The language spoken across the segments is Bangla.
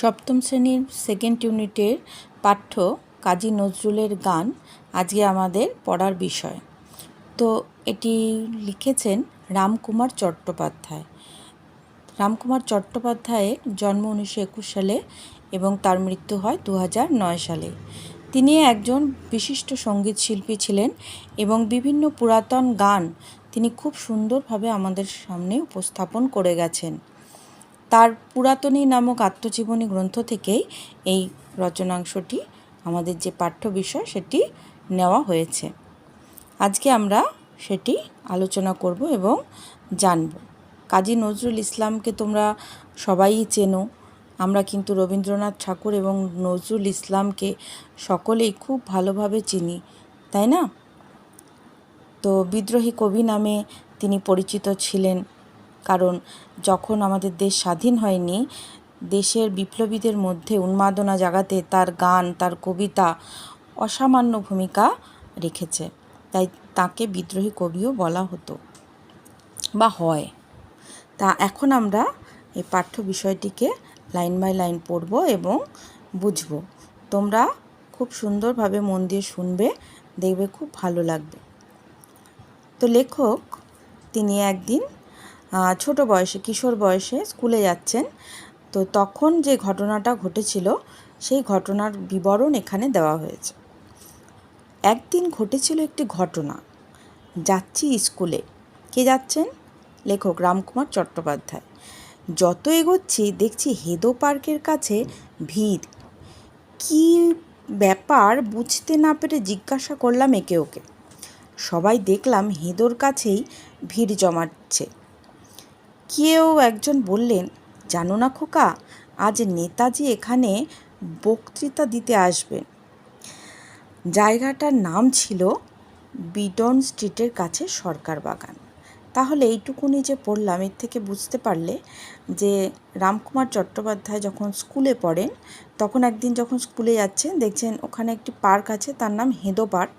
সপ্তম শ্রেণির সেকেন্ড ইউনিটের পাঠ্য কাজী নজরুলের গান আজকে আমাদের পড়ার বিষয়। তো এটি লিখেছেন রামকুমার চট্টোপাধ্যায়। রামকুমার চট্টোপাধ্যায়ের জন্ম উনিশশো একুশ সালে এবং তার মৃত্যু হয় দু নয় সালে। তিনি একজন বিশিষ্ট সংগীত শিল্পী ছিলেন এবং বিভিন্ন পুরাতন গান তিনি খুব সুন্দরভাবে আমাদের সামনে উপস্থাপন করে গেছেন। তার পুরাতনী নামক আত্মজীবনী গ্রন্থ থেকেই এই রচনাংশটি, আমাদের যে পাঠ্য বিষয় সেটি নেওয়া হয়েছে। আজকে আমরা সেটি আলোচনা করব এবং জানব। কাজী নজরুল ইসলামকে তোমরা সবাই চেনো। আমরা কিন্তু রবীন্দ্রনাথ ঠাকুর এবং নজরুল ইসলামকে সকলেই খুব ভালোভাবে চিনি, তাই না? তো বিদ্রোহী কবি নামে তিনি পরিচিত ছিলেন। কারণ যখন আমাদের দেশ স্বাধীন হয়নি, দেশের বিপ্লবীদের মধ্যে উন্মাদনা জাগাতে তার গান, তার কবিতা অসামান্য ভূমিকা রেখেছে। তাই তাকে বিদ্রোহী কবিও বলা হতো বা হয়। তা এখন আমরা এই পাঠ্য বিষয়টিকে লাইন বাই লাইন পড়ব এবং বুঝব। তোমরা খুব সুন্দরভাবে মন দিয়ে শুনবে, দেখবে খুব ভালো লাগবে। তো লেখক, তিনি একদিন ছোট বয়সে, কিশোর বয়সে স্কুলে যাচ্ছেন। তো তখন যে ঘটনাটা ঘটেছিল, সেই ঘটনার বিবরণ এখানে দেওয়া হয়েছে। একদিন ঘটেছিল একটি ঘটনা। যাচ্ছি স্কুলে। কে যাচ্ছেন? লেখক রামকুমার চট্টোপাধ্যায়। যত এগোচ্ছি, দেখছি হেদো পার্কের কাছে ভিড়। কি ব্যাপার বুঝতে না পেরে জিজ্ঞাসা করলাম একে ওকে। সবাই দেখলাম হেদোর কাছেই ভিড় জমাচ্ছে। কেউ একজন বললেন, জানো না খোকা, আজ নেতাজি এখানে বক্তৃতা দিতে আসবেন। জায়গাটার নাম ছিল বিডন স্ট্রিটের কাছে সরকার বাগান। তাহলে এইটুকুনি যে পড়লাম, এর থেকে বুঝতে পারলে যে রামকুমার চট্টোপাধ্যায় যখন স্কুলে পড়েন, তখন একদিন যখন স্কুলে যাচ্ছেন, দেখছেন ওখানে একটি পার্ক আছে, তার নাম হেদো পার্ক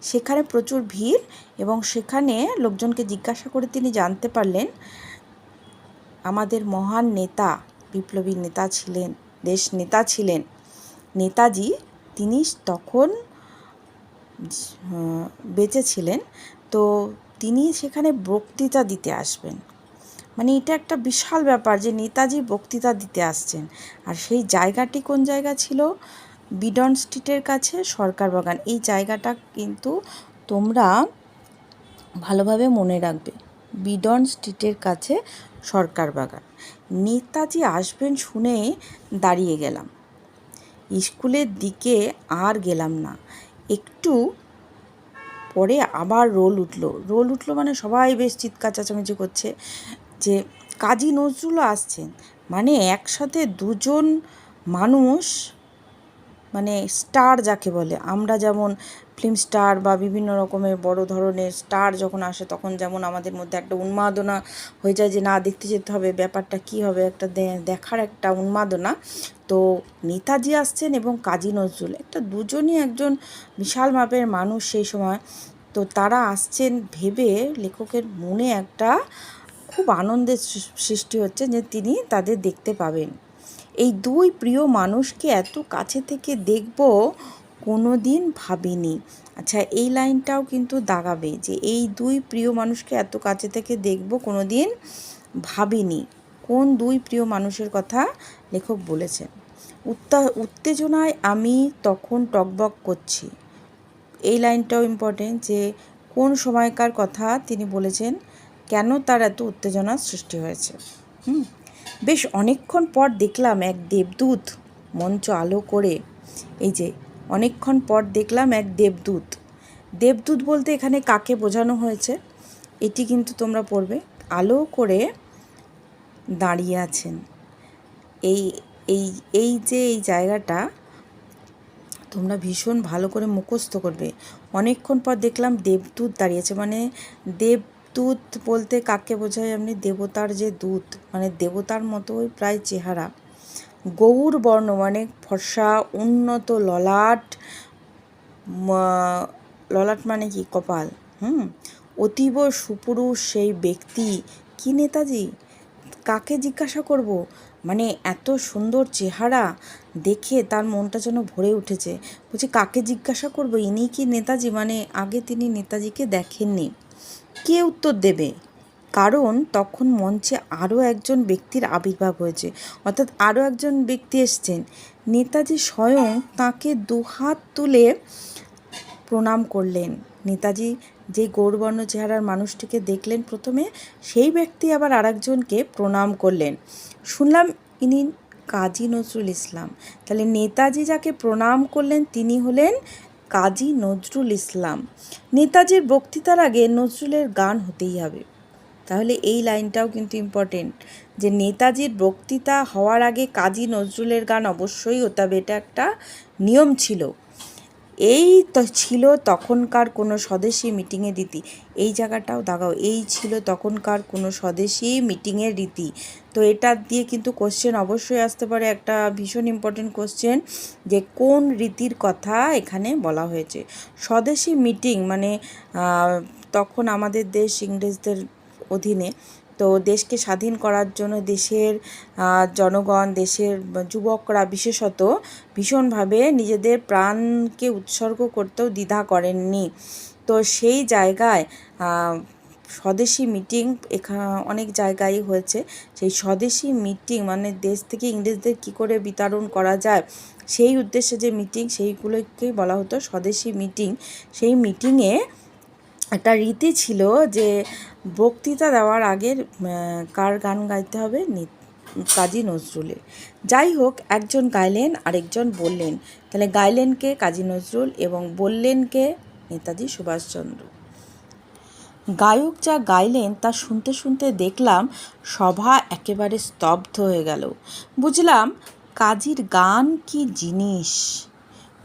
সেখানে প্রচুর ভিড় এবং সেখানে লোকজনকে জিজ্ঞাসা করে তিনি জানতে পারলেন আমাদের মহান নেতা, বিপ্লবী নেতা ছিলেন, দেশ নেতা ছিলেন। নেতাজি তিনি তখন বেঁচে ছিলেন তো তিনি সেখানে বক্তৃতা দিতে আসবেন। মানে এটা একটা বিশাল ব্যাপার যে নেতাজি বক্তৃতা দিতে আসছেন। আর সেই জায়গাটি কোন জায়গা ছিল? বিডন স্ট্রিটের কাছে, সরকার বাগান। এই জায়গাটা কিন্তু তোমরা ভালোভাবে মনে রাখবে। বিডন স্ট্রিটের কাছে সরকার বাগান। নেতাজি আসবেন শুনে দাঁড়িয়ে গেলাম। স্কুলের দিকে আর গেলাম না। একটু পরে আবার রোল উঠল। রোল উঠল মানে সবাই বেশ চিৎকার, চেঁচামেচি করছে যে, কাজী নজরুলও আসছেন। মানে একসাথে দুজন মানুষ মানে স্টার যাকে বলে, আমরা যেমন ফিল্ম স্টার বা বিভিন্ন রকমের বড় ধরনের স্টার যখন আসে, তখন যেমন আমাদের মধ্যে একটা উন্মাদনা হয়ে যায় যে, না, দেখতে যেতে হবে, ব্যাপারটা কি হবে? একটা দেখার একটা উন্মাদনা। তো নেতাজি আসছেন এবং কাজী নজরুল। একটা দুজনই একজন বিশাল মাপের মানুষ সেই সময়। তো তারা আসছেন ভেবে লেখকের মনে একটা খুব আনন্দের সৃষ্টি হচ্ছে যে, তিনি তাদের দেখতে পাবেন। এই দুই প্রিয় মানুষকে এত কাছে থেকে দেখব কোনো দিন ভাবিনি। আচ্ছা এই লাইনটাও কিন্তু দাগাবে যে এই দুই প্রিয় মানুষকে এত কাছে থেকে দেখব কোনো দিন ভাবিনি। কোন দুই প্রিয় মানুষের কথা লেখক বলেছেন? উত্তা, উত্তেজনায় আমি তখন টকবক করছি। এই লাইনটাও ইম্পর্টেন্ট যে কোন সময়কার কথা তিনি বলেছেন, কেন তার এত উত্তেজনার সৃষ্টি হয়েছে? হুম, বেশ অনেকক্ষণ পর দেখলাম এক দেবদূত মঞ্চ আলো করে এই যে অনেকক্ষণ পর দেখলাম এক দেবদূত। দেবদূত বলতে এখানে কাকে বোঝানো হয়েছে, এটি কিন্তু তোমরা পড়বে। আলো করে দাঁড়িয়ে আছেন। এই এই এই যে এই জায়গাটা, তোমরা ভীষণ ভালো করে মুখস্থ করবে। অনেকক্ষণ পর দেখলাম দেবদূত দাঁড়িয়েছে মানে দেবদূত বলতে কাকে বোঝায়? আপনি দেবতার যে দূত মানে দেবতার মতোই প্রায় চেহারা। গৌর বর্ণ মানে ফর্সা, উন্নত, ললাট ললাট মানে কি? কপাল। হুম? অতীব সুপুরুষ সেই ব্যক্তি। কি নেতাজি? কাকে জিজ্ঞাসা করব? মানে এত সুন্দর চেহারা দেখে তার মনটা যেন ভরে উঠেছে। বলছি, কাকে জিজ্ঞাসা করব? ইনি কি নেতাজি? মানে আগে তিনি নেতাজিকে দেখেননি। কে উত্তর দেবে? কারণ তখন মঞ্চে আরও একজন ব্যক্তির আবির্ভাব হয়েছে। অর্থাৎ আরও একজন ব্যক্তি এসছেন। নেতাজি স্বয়ং তাকে দুহাত তুলে প্রণাম করলেন। নেতাজি যে গৌরবর্ণ চেহারার মানুষটিকে দেখলেন প্রথমে, সেই ব্যক্তি আবার আরেকজনকে প্রণাম করলেন। শুনলাম ইনি কাজী নজরুল ইসলাম। তাহলে নেতাজি যাকে প্রণাম করলেন, তিনি হলেন কাজী নজরুল ইসলাম। নেতাজির বক্তৃতার আগে নজরুলের গান হতেই হবে। তাহলে এই লাইনটাও কিন্তু ইম্পর্টেন্ট যে নেতাজির বক্তৃতা হওয়ার আগে কাজী নজরুলের গান অবশ্যই হতে হবে। এটা একটা নিয়ম ছিল। এই তো ছিল তখনকার কোনো স্বদেশি মিটিংয়ের রীতি। এই জায়গাটাও দাগাও, এই ছিল তখনকার কোনো স্বদেশি মিটিংয়ের রীতি। তো এটা দিয়ে কিন্তু কোশ্চেন অবশ্যই আসতে পারে। একটা ভীষণ ইম্পর্টেন্ট কোশ্চেন যে কোন রীতির কথা এখানে বলা হয়েছে? স্বদেশি মিটিং মানে তখন আমাদের দেশ ইংরেজদের অধীনে। তো দেশকে স্বাধীন করার জন্য দেশের জনগণ, দেশের যুবকরা বিশেষত ভীষণভাবে নিজেদের প্রাণকে উৎসর্গ করতেও দ্বিধা করেননি। তো সেই জায়গায় স্বদেশি মিটিং এখা, অনেক জায়গায় হয়েছে। সেই স্বদেশি মিটিং মানে দেশ থেকে ইংরেজদের কী করে বিতরণ করা যায়, সেই উদ্দেশ্যে যে মিটিং সেইগুলোকে বলা হতো স্বদেশি মিটিং। সেই মিটিংয়ে একটা রীতি ছিল যে বক্তৃতা দেওয়ার আগের কার গান গাইতে হবে? কাজী নজরুলের। যাই হোক, একজন গাইলেন, আরেকজন বললেন। তাহলে গাইলেন কে কাজী নজরুল এবং বললেন কে নেতাজি সুভাষচন্দ্র? গায়ক যা গাইলেন, তা শুনতে শুনতে দেখলাম সভা একেবারে স্তব্ধ হয়ে গেল। বুঝলাম কাজীর গান কি জিনিস।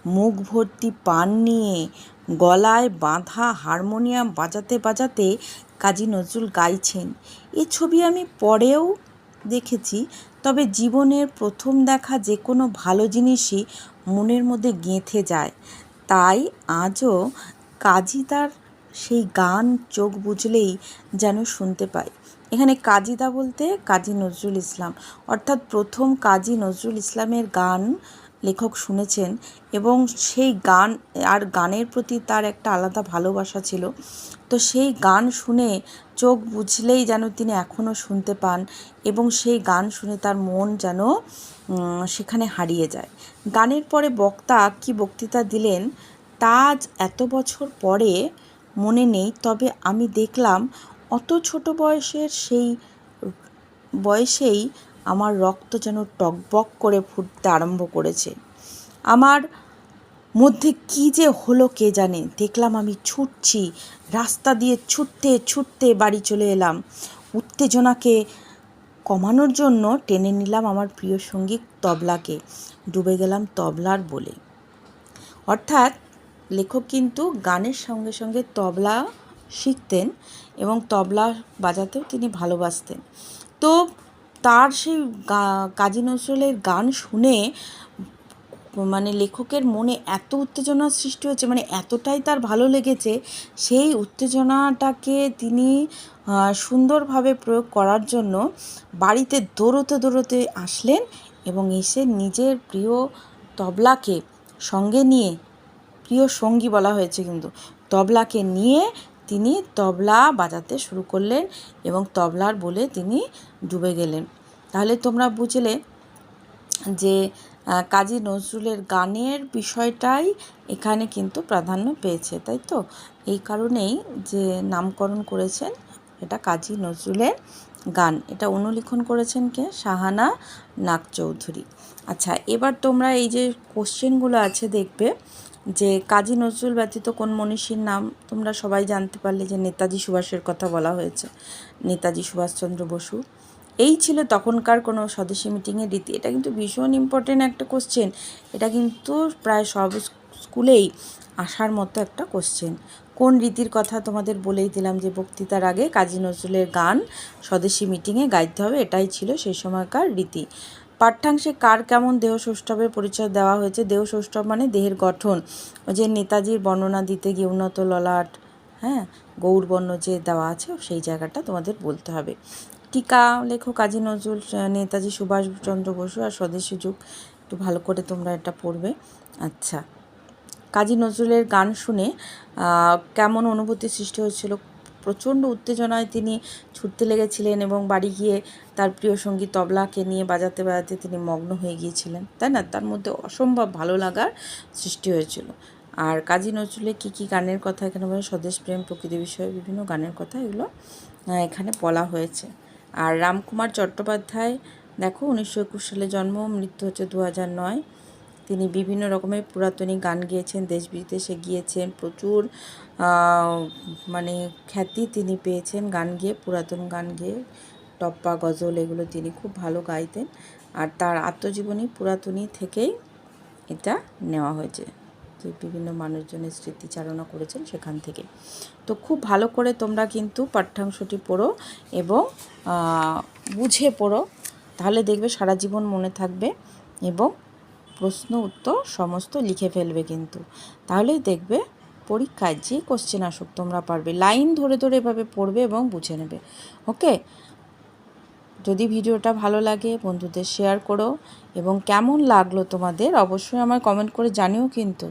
মুখ ভর্তি পান নিয়ে গলায় বাঁধা হারমোনিয়াম বাজাতে বাজাতে কাজী নজরুল গাইছেন। এ ছবি আমি পরেও দেখেছি, তবে জীবনের প্রথম দেখা যে কোনো ভালো জিনিসই মনের মধ্যে গেঁথে যায়। তাই আজও কাজী তার সেই গান চোখ বুঝলেই যেন শুনতে পাই এখানে কাজীদা বলতে কাজী নজরুল ইসলাম। অর্থাৎ প্রথম কাজী নজরুল ইসলামের গান লেখক শুনেছেন এবং সেই গান, আর গানের প্রতি তার একটা আলাদা ভালোবাসা ছিল। তো সেই গান শুনে চোখ বুঝলেই যেন তিনি এখনও শুনতে পান এবং সেই গান শুনে তার মন যেন সেখানে হারিয়ে যায়। গানের পরে বক্তা কি বক্তৃতা দিলেন, তা এত বছর পরে মনে নেই, তবে আমি দেখলাম অত ছোট বয়সের সেই, বয়সেই আমার রক্ত যেন টকবক করে ফুটতে আরম্ভ করেছে। আমার মধ্যে কী যে হলো কে জানে? দেখলাম আমি ছুটছি, রাস্তা দিয়ে ছুটতে ছুটতে বাড়ি চলে এলাম। উত্তেজনাকে কমানোর জন্য টেনে নিলাম আমার প্রিয় সঙ্গী তবলাকে। ডুবে গেলাম তবলার বলে। অর্থাৎ লেখক কিন্তু গানের সঙ্গে সঙ্গে তবলা শিখতেন এবং তবলা বাজাতেও তিনি ভালোবাসতেন। তো তার সেই কাজী নজরুলের গান শুনে মানে লেখকের মনে এত উত্তেজনার সৃষ্টি হয়েছে মানে এতটাই তার ভালো লেগেছে, সেই উত্তেজনাটাকে তিনি সুন্দরভাবে প্রয়োগ করার জন্য বাড়িতে দৌড়োতে দৌড়োতে আসলেন এবং এসে নিজের প্রিয় তবলাকে সঙ্গে নিয়ে, প্রিয় সঙ্গী বলা হয়েছে কিন্তু, তবলাকে নিয়ে তিনি তবলা বাজাতে শুরু করলেন এবং তবলার বলে তিনি ডুবে গেলেন। তাহলে তোমরা বুঝলে যে কাজী নজরুলের গানের বিষয়টাই এখানে কিন্তু প্রাধান্য পেয়েছে, তাই তো? এই কারণেই যে নামকরণ করেছেন, এটা কাজী নজরুলের গান। এটা অনুলিখন করেছেন কে? শাহানা নাগ চৌধুরী আচ্ছা এবার তোমরা এই যে কোশ্চেনগুলো আছে দেখবে যে, কাজী নজরুল ব্যতীত কোন মনীষীর নাম? তোমরা সবাই জানতে পারলে যে নেতাজি সুভাষের কথা বলা হয়েছে। নেতাজি সুভাষচন্দ্র বসু। এই ছিল তখনকার কোনো স্বদেশী মিটিংয়ের রীতি। এটা কিন্তু ভীষণ ইম্পর্টেন্ট একটা কোশ্চেন এটা কিন্তু প্রায় সব স্কুলেই আসার মতো একটা কোশ্চেন কোন রীতির কথা তোমাদের বলেই দিলাম যে বক্তৃতার আগে কাজী নজরুলের গান স্বদেশী মিটিংয়ে গাইতে হবে, এটাই ছিল সেই সময়কার রীতি। পাঠ্যাংশে কার কেমন দেহ সৌষ্ঠবের পরিচয় দেওয়া হয়েছে? দেহ সৌষ্ঠব মানে দেহের গঠন। যে নেতাজির বর্ণনা দিতে গিয়ে উন্নত ললাট হ্যাঁ গৌরবর্ণ যে দেওয়া আছে সেই জায়গাটা তোমাদের বলতে হবে। টিকা লেখো কাজী নজরুল নেতাজি সুভাষচন্দ্র বসু আর স্বদেশী যুগ, একটু ভালো করে তোমরা এটা পড়বে। আচ্ছা কাজী নজরুলের গান শুনে কেমন অনুভূতি সৃষ্টি হয়েছিল? প্রচণ্ড উত্তেজনায় তিনি ছুটতে লেগেছিলেন এবং বাড়ি গিয়ে তার প্রিয় সঙ্গী তবলাকে নিয়ে বাজাতে বাজাতে তিনি মগ্ন হয়ে গিয়েছিলেন। তাই না? তার মধ্যে অসম্ভব ভালো লাগার সৃষ্টি হয়েছিল। আর কাজী নজরুলের কী কী গানের কথা এখানে বলে, স্বদেশ প্রেম, প্রকৃতি বিষয়ে বিভিন্ন গানের কথা এগুলো এখানে বলা হয়েছে। আর রামকুমার চট্টোপাধ্যায়, দেখো উনিশশো একুশ সালে জন্ম, মৃত্যু হচ্ছে দু নয়। তিনি বিভিন্ন রকমের পুরাতনী গান গেয়েছেন, দেশ বিদেশে গিয়েছেন, প্রচুর মানে খ্যাতি তিনি পেয়েছেন গান গেয়ে, পুরাতন গান গেয়ে, টপ্পা, গজল এগুলো তিনি খুব ভালো গাইতেন। আর তার আত্মজীবনী পুরাতনী থেকেই এটা নেওয়া হয়েছে। যে বিভিন্ন মানুষজনের স্মৃতিচারণা করেছেন সেখান থেকে। তো খুব ভালো করে তোমরা কিন্তু পাঠ্যাংশটি পড়ো এবং বুঝে পড়ো। তাহলে দেখবে সারা জীবন মনে থাকবে এবং প্রশ্ন উত্তর সমস্ত লিখে ফেলবে কিন্তু। তাহলেই দেখবে পরীক্ষায় যে কোশ্চেন আসুক তোমরা পারবে। লাইন ধরে ধরে এভাবে পড়বে এবং বুঝে নেবে। ওকে যদি ভিডিওটা ভালো লাগে বন্ধুদের শেয়ার করো এবং কেমন লাগল তোমাদের অবশ্যই আমার কমেন্ট করে জানিও কিন্তু।